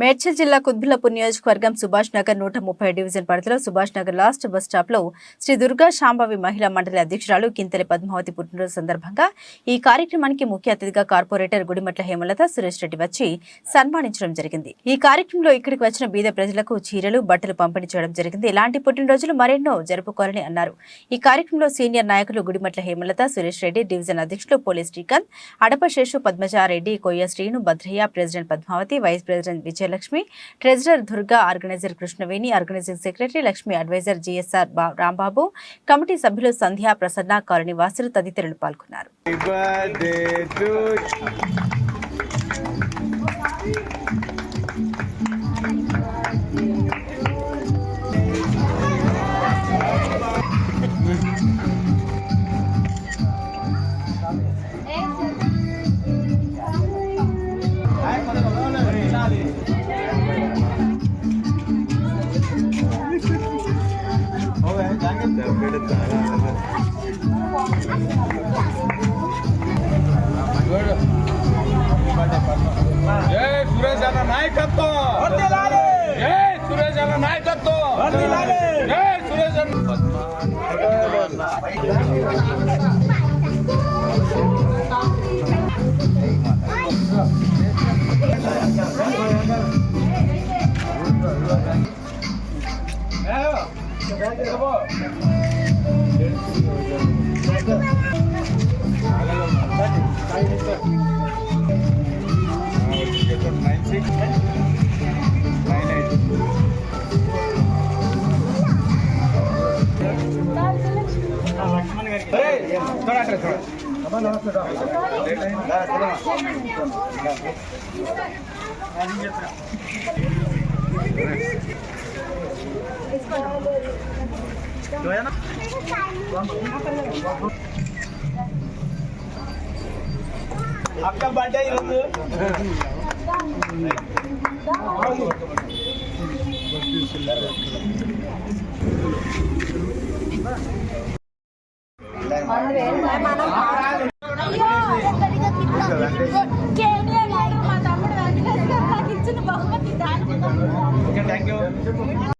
మేడ్చల్ జిల్లా కుద్బులపూర్ నియోజకవర్గం సుభాష్ నగర్ నూట ముప్పై డివిజన్ పరిధిలో సుభాష్ నగర్ లాస్ట్ బస్ స్టాప్లో శ్రీ దుర్గా శాంభవి మహిళా మండలి అధ్యక్షురాలు కింతలి పద్మావతి పుట్టినరోజు సందర్భంగా ఈ కార్యక్రమానికి ముఖ్య అతిథిగా కార్పొరేటర్ గుడిమట్ల హేమలత సురేష్ రెడ్డి వచ్చి సన్మానించడం జరిగింది. ఈ కార్యక్రమంలో ఇక్కడికి వచ్చిన బీద ప్రజలకు చీరలు బట్టలు పంపిణీ చేయడం జరిగింది. ఇలాంటి పుట్టినరోజులు మరెన్నో జరుపుకోవాలని అన్నారు. ఈ కార్యక్రమంలో సీనియర్ నాయకులు గుడిమట్ల హేమలత సురేష్ రెడ్డి డివిజన్ అధ్యక్షులు police Srikanth Adapaseshu Padmajareddy Koyya Srinu Bhadraiah president Padmavathi vice president Vijayalakshmi treasurer Durga organiser Krishnaveni organising secretary Lakshmi advisor GSR Rambabu committee సభ్యులు సంధ్యా ప్రసన్న కాలనీ వాసులు తదితరులు పాల్గొన్నారు. జై సురేష్ అన్న నాయకత్వం! జై సురేష్ అన్న నాయకత్వం! జై సురేష్ అన్న nine six nine eight Laxman గారికి చూడండి చూడండి నమస్తే అక్క బర్త్డే ఈరోజు okay thank you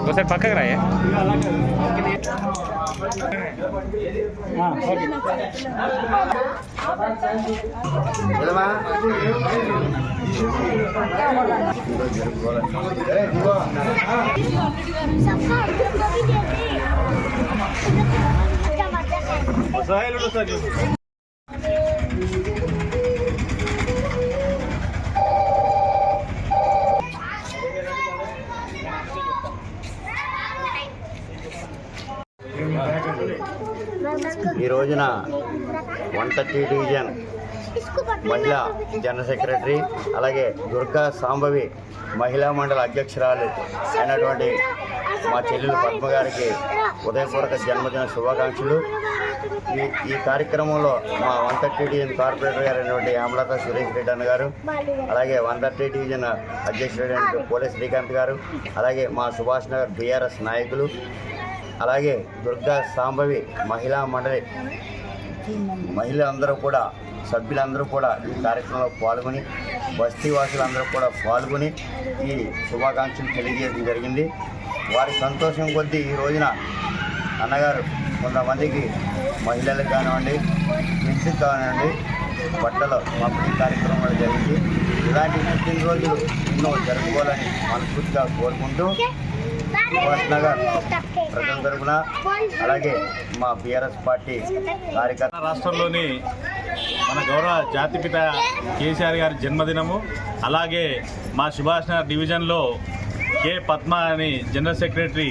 ఒకసారి పక్కకు రాయే సహాయాలు సార్ రోజున వన్ థర్టీ డివిజన్ మహిళా జనరల్ సెక్రటరీ అలాగే దుర్గా సాంబవి మహిళా మండల అధ్యక్షురాలు అయినటువంటి మా చెల్లెలు పద్మ గారికి ఉదయపూర్వక జన్మదిన శుభాకాంక్షలు. ఈ ఈ కార్యక్రమంలో మా వన్ థర్టీ డివిజన్ కార్పొరేటర్ గారు అయినటువంటి అమలత సురేష్ రెడ్డి అన్న గారు అలాగే వన్ థర్టీ డివిజన్ అధ్యక్షుడు పోలీస్ శ్రీకాంత్ గారు అలాగే మా సుభాష్ నగర్ బీఆర్ఎస్ నాయకులు అలాగే దుర్గా సాంబవి మహిళా మండలి. మహిళలందరూ కూడా సభ్యులందరూ కూడా ఈ కార్యక్రమంలో పాల్గొని బస్తీ వాసులందరూ కూడా పాల్గొని ఈ శుభాకాంక్షలు తెలియజేయడం జరిగింది. వారి సంతోషం కొద్దీ ఈ రోజున అన్నగారు కొంతమందికి మహిళలకు కానివ్వండి కిడ్స్కి కానివ్వండి బట్టలు పంపిణీ కార్యక్రమాలు జరిగింది. ఇలాంటి పుట్టినరోజులు ఎన్నో జరుపుకోవాలని మనస్ఫూర్తిగా కోరుకుంటూ సుభాష్ నగర్ ప్రజల తరఫున అలాగే మా బీఆర్ఎస్ పార్టీ కార్యకర్త రాష్ట్రంలోని మన గౌరవ జాతిపిత కేసీఆర్ గారి జన్మదినము అలాగే మా సుభాష్ నగర్ డివిజన్లో కే పద్మ అని జనరల్ సెక్రటరీ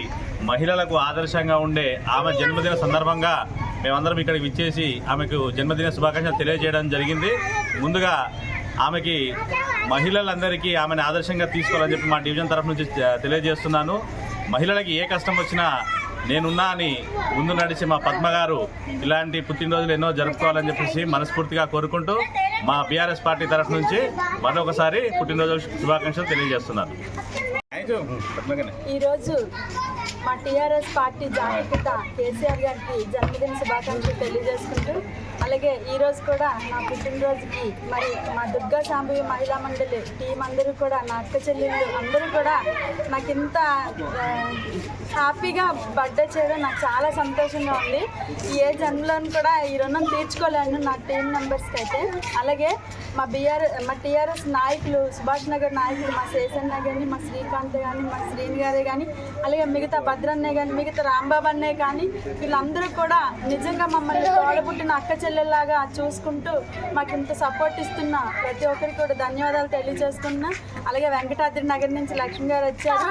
మహిళలకు ఆదర్శంగా ఉండే ఆమె జన్మదిన సందర్భంగా మేమందరం ఇక్కడికి విచ్చేసి ఆమెకు జన్మదిన శుభాకాంక్షలు తెలియజేయడం జరిగింది. ముందుగా ఆమెకి మహిళలందరికీ ఆమెను ఆదర్శంగా తీసుకోవాలని చెప్పి మా డివిజన్ తరఫు నుంచి తెలియజేస్తున్నాను. మహిళలకి ఏ కష్టం వచ్చినా నేనున్నా అని ముందు నడిచి మా పద్మ గారు ఇలాంటి పుట్టినరోజులు ఎన్నో జరుపుకోవాలని చెప్పేసి మనస్ఫూర్తిగా కోరుకుంటూ మా బీఆర్ఎస్ పార్టీ తరఫు నుంచి మరొకసారి పుట్టినరోజు శుభాకాంక్షలు తెలియజేస్తున్నారు. ఈరోజు మా టీఆర్ఎస్ పార్టీ జాతిపిత కేసీఆర్ గారికి జన్మదిన శుభాకాంక్షలు తెలియజేసుకుంటూ అలాగే ఈరోజు కూడా నా పుట్టినరోజుకి మరి మా దుర్గా శాంభవి మహిళా మండలి టీం అందరూ కూడా నా అక్క చెల్లెళ్ళు అందరూ కూడా నాకు ఇంత హ్యాపీగా బర్త్డే చేయడం నాకు చాలా సంతోషంగా ఉంది. ఏ జన్మలోని కూడా ఈ రుణం తీర్చుకోలేను నా టీం మెంబర్స్కి అయితే. అలాగే మా బీఆర్ మా టీఆర్ఎస్ నాయకులు సుభాష్ నగర్ నాయకులు మా శేషన్న కానీ మా శ్రీకాంత్ కానీ మా శ్రీని గారే కానీ అలాగే మిగతా భద్రన్నే కానీ మిగతా రాంబాబు అన్నే కానీ వీళ్ళందరూ కూడా నిజంగా మమ్మల్ని తోడబుట్టిన అక్క చెల్లెల్లాగా చూసుకుంటూ మాకు ఇంత సపోర్ట్ ఇస్తున్న ప్రతి ఒక్కరికి కూడా ధన్యవాదాలు తెలియజేస్తున్నా. అలాగే వెంకటాద్రి నగర్ నుంచి లక్ష్మి గారు వచ్చారు.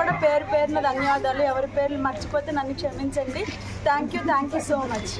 కూడా పేరు పేరున ధన్యవాదాలు. ఎవరి పేర్లు మర్చిపోతే నన్ను క్షమించండి. Thank you thank you so much